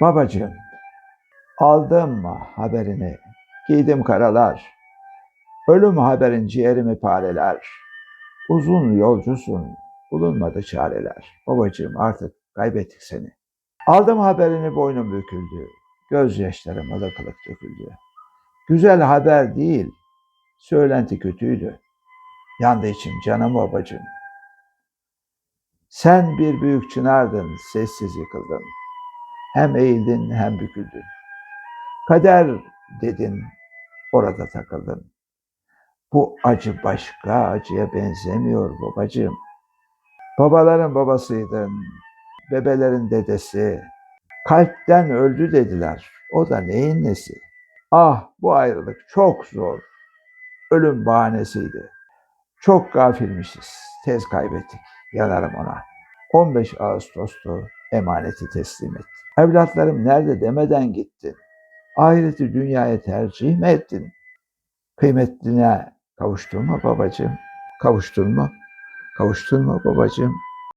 Babacığım, aldım mı haberini, giydim karalar. Ölüm haberin ciğerimi pareler. Uzun yolcusun, bulunmadı çareler. Babacığım artık kaybettik seni. Aldım haberini boynum büküldü. Gözyaşlarım ılık ılık döküldü. Güzel haber değil, söylenti kötüydü. Yandı içim canım babacığım. Sen bir büyük çınardın, sessiz yıkıldın. Hem eğildin hem büküldün. Kader dedin, orada takıldın. Bu acı başka acıya benzemiyor babacığım. Babaların babasıydın, bebelerin dedesi. Kalpten öldü dediler. O da neyin nesi? Ah bu ayrılık çok zor. Ölüm bahanesiydi. Çok gafilmişiz. Tez kaybettik. Yanarım ona. 15 Ağustos'tu emaneti teslim et. Evlatlarım nerede demeden gittin. Ahireti dünyaya tercih mi ettin? Kıymetline kavuştun mu babacığım? Kavuştun mu? Kavuştun mu babacığım?